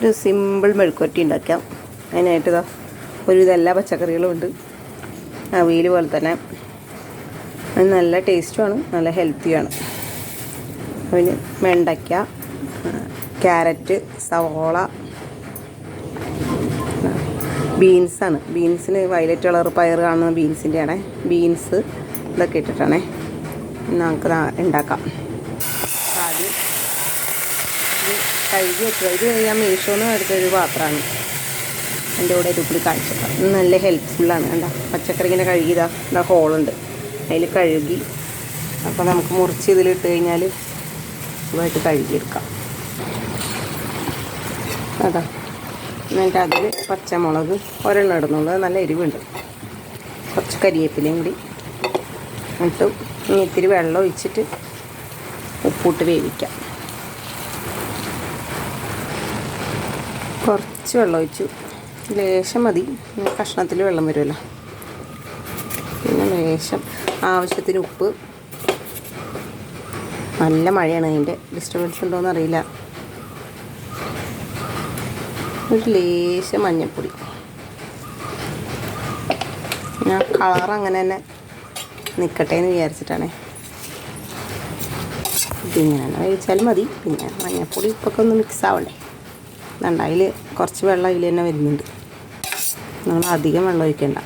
ഒരു സിമ്പിൾ മെഴുക്കുവരട്ടി ഉണ്ടാക്കാം. അതിനായിട്ട് ഇതാ ഒരുവിധം എല്ലാ പച്ചക്കറികളും ഉണ്ട്. അവിയൽ പോലെ തന്നെ. അത് നല്ല ടേസ്റ്റുമാണ് നല്ല ഹെൽത്തിയാണ് അതിന് വെണ്ടയ്ക്ക ക്യാരറ്റ് സവോള ബീൻസാണ് ബീൻസിന് വയലറ്റ് കളർ പയർ കാണുന്ന ബീൻസിന്റെ ആണേ. ബീൻസ് ഇതൊക്കെ ഇട്ടിട്ടാണേ. നമുക്ക് ഉണ്ടാക്കാം. ആദ്യം ഇത് കഴുകി വെക്കുക ഇത് ഞാൻ മീഷോന്ന് എടുത്തൊരു പാത്രമാണ്. എന്റെ കൂടെ ഒരു കാണിച്ചേക്കാം. കാഴ്ച നല്ല ഹെൽപ്ഫുള്ളാണ് കണ്ട? പച്ചക്കറി ഇങ്ങനെ കഴുകിയതാ. എന്താ ഹോളുണ്ട് അതിൽ കഴുകി. അപ്പോൾ നമുക്ക് മുറിച്ച് ഇതിലിട്ട് കഴിഞ്ഞാൽ ഇതുമായിട്ട് കഴുകിയെടുക്കാം. അതാ. എന്നിട്ട് അതിൽ പച്ചമുളക് ഒരെണ്ണം ഇടുന്നുള്ളൂ. അത് നല്ല എരിവുണ്ട്. കുറച്ച് കരിവേപ്പിലയും കൂടി എന്നിട്ട് ഇത്തിരി വെള്ളം ഒഴിച്ചിട്ട് ഉപ്പിട്ട് വേവിക്കാം. കുറച്ച് വെള്ളം ഒഴിച്ചു. ലേശം മതി. കഷ്ണത്തിൽ വെള്ളം വരുമല്ലോ. പിന്നെ ലേശം ആവശ്യത്തിന് ഉപ്പ്. നല്ല മഴയാണ് അതിന്റെ. ഡിസ്റ്റർബൻസ് ഉണ്ടോയെന്ന് അറിയില്ല. ഒരു ലേശം മഞ്ഞൾപ്പൊടി. ഞാൻ കളർ അങ്ങനെ തന്നെ നിൽക്കട്ടെ എന്ന് വിചാരിച്ചിട്ടാണേ. പിന്നെ വേവിച്ചാൽ മതി. പിന്നെ മഞ്ഞൾപ്പൊടി ഉപ്പൊക്കെ ഒന്ന് മിക്സ് ആവണ്ടേ. ഇതുണ്ട് അതിൽ കുറച്ച് വെള്ളം അതിൽ തന്നെ വരുന്നുണ്ട്. നമ്മൾ അധികം വെള്ളം ഒഴിക്കണ്ട.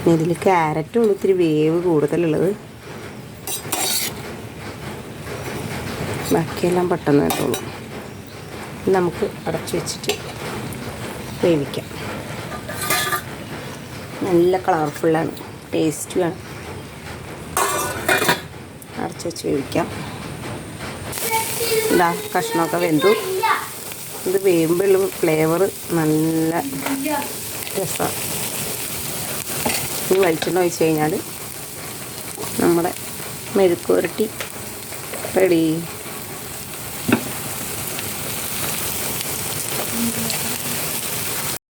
പിന്നെ ഇതിൽ ക്യാരറ്റും ഉള്ളു ഇത്തിരി വേവ് കൂടുതലുള്ളത്. ബാക്കിയെല്ലാം പെട്ടെന്ന് കേട്ടോളൂ നമുക്ക് അടച്ചു വെച്ചിട്ട് വേവിക്കാം. നല്ല കളർഫുള്ളാണ് ടേസ്റ്റുമാണ് അടച്ചു വെച്ച് വേവിക്കാം. ഇതാ കഷ്ണമൊക്കെ വെന്തു. ഇത് വേമ്പുള്ള ഫ്ലേവർ നല്ല രസമാണ് ഇനി വലിച്ചെണ്ണ ഒഴിച്ചു കഴിഞ്ഞാൽ നമ്മുടെ മെഴുക്കുരട്ടി റെഡി